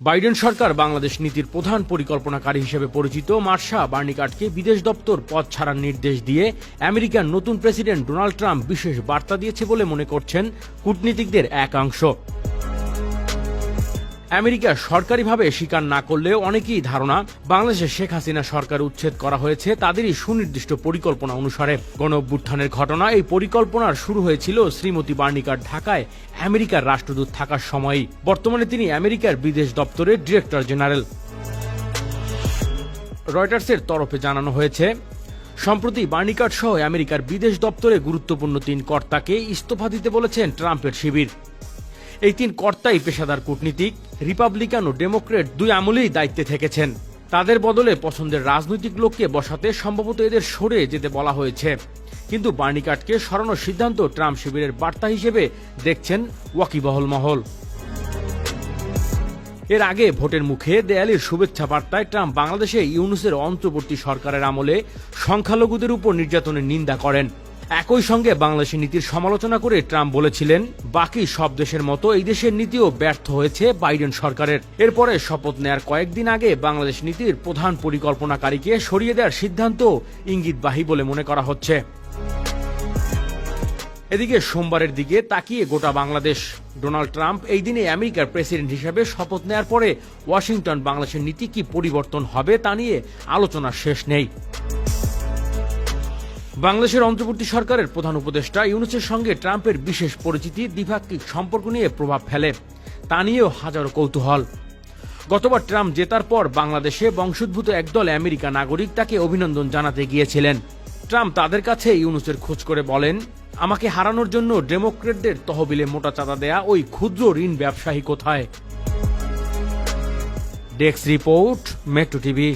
Biden সরকার বাংলাদেশ নীতির প্রধান পরিকল্পনাকারী হিসেবে পরিচিত। মার্শা বার্নিকাটকে বিদেশ দপ্তর পদ ছাড়ার নির্দেশ দিয়ে আমেরিকার নতুন প্রেসিডেন্ট ডোনাল্ড ট্রাম্প বিশেষ বার্তা দিয়েছে বলে মনে করছেন কূটনীতিকদের একাংশ। আমেরিকা সরকারিভাবে স্বীকার না করলেও অনেকেই ধারণা, বাংলাদেশে শেখ হাসিনা সরকার উচ্ছেদ করা হয়েছে তাদেরই সুনির্দিষ্ট পরিকল্পনা অনুসারে। গণ ঘটনা এই পরিকল্পনার শুরু হয়েছিল শ্রীমতী বার্নিকার ঢাকায় আমেরিকার রাষ্ট্রদূত থাকার সময়ই। বর্তমানে তিনি আমেরিকার বিদেশ দপ্তরের ডিরেক্টর জেনারেল। রয়টার্সের তরফে জানানো হয়েছে, সম্প্রতি বার্নিকাট সহ আমেরিকার বিদেশ দপ্তরে গুরুত্বপূর্ণ তিন কর্তাকে ইস্তফা দিতে বলেছেন ট্রাম্পের শিবির। এই তিন কর্তাই পেশাদার কূটনীতিক, রিপাবলিকান ও ডেমোক্রেট দুই আমলেই দায়িত্বে থেকেছেন। তাদের বদলে পছন্দের রাজনৈতিক লোককে বসাতে সম্ভবত এদের সরে যেতে বলা হয়েছে। কিন্তু বার্নিকাটকে সরানোর সিদ্ধান্ত ট্রাম্প শিবিরের বার্তা হিসেবে দেখছেন ওয়াকিবহল মহল। এর আগে ভোটের মুখে দেয়ালির শুভেচ্ছা বার্তায় ট্রাম্প বাংলাদেশে ইউনুসের অন্তর্বর্তী সরকারের আমলে সংখ্যালঘুদের উপর নির্যাতনের নিন্দা করেন। একই সঙ্গে বাংলাদেশের নীতির সমালোচনা করে ট্রাম্প বলেছিলেন, বাকি সব দেশের মতো এই দেশের নীতিও ব্যর্থ হয়েছে বাইডেন সরকারের। এরপরে শপথ নেয়ার কয়েকদিন আগে বাংলাদেশ নীতির প্রধান পরিকল্পনাকারীকে সরিয়ে দেওয়ার সিদ্ধান্ত ইঙ্গিতবাহী বলে মনে করা হচ্ছে। এদিকে সোমবারের দিকে তাকিয়ে গোটা বাংলাদেশ। ডোনাল্ড ট্রাম্প এই দিনে আমেরিকার প্রেসিডেন্ট হিসেবে শপথ নেয়ার পরে ওয়াশিংটন বাংলাদেশের নীতি কি পরিবর্তন হবে তা নিয়ে আলোচনার শেষ নেই। বাংলাদেশের অন্তর্বর্তী সরকারের প্রধান উপদেষ্টা ইউনুসের সঙ্গে ট্রাম্পের বিশেষ পরিচিতি দ্বিপাক্ষিক সম্পর্ক নিয়ে প্রভাব ফেলে। তা নিয়েও হাজারো কৌতূহল। গতবার ট্রাম্প জেতার পর বাংলাদেশে বংশোদ্ভূত একদল আমেরিকা নাগরিক তাকে অভিনন্দন জানাতে গিয়েছিলেন। ট্রাম্প তাদের কাছে ইউনুসের খোঁজ করে বলেন, আমাকে হারানোর জন্য ডেমোক্রেটদের তহবিলে মোটা চাঁদা দেয়া ওই ক্ষুদ্র ঋণ ব্যবসায়ী কোথায়? Desk report, metro TV.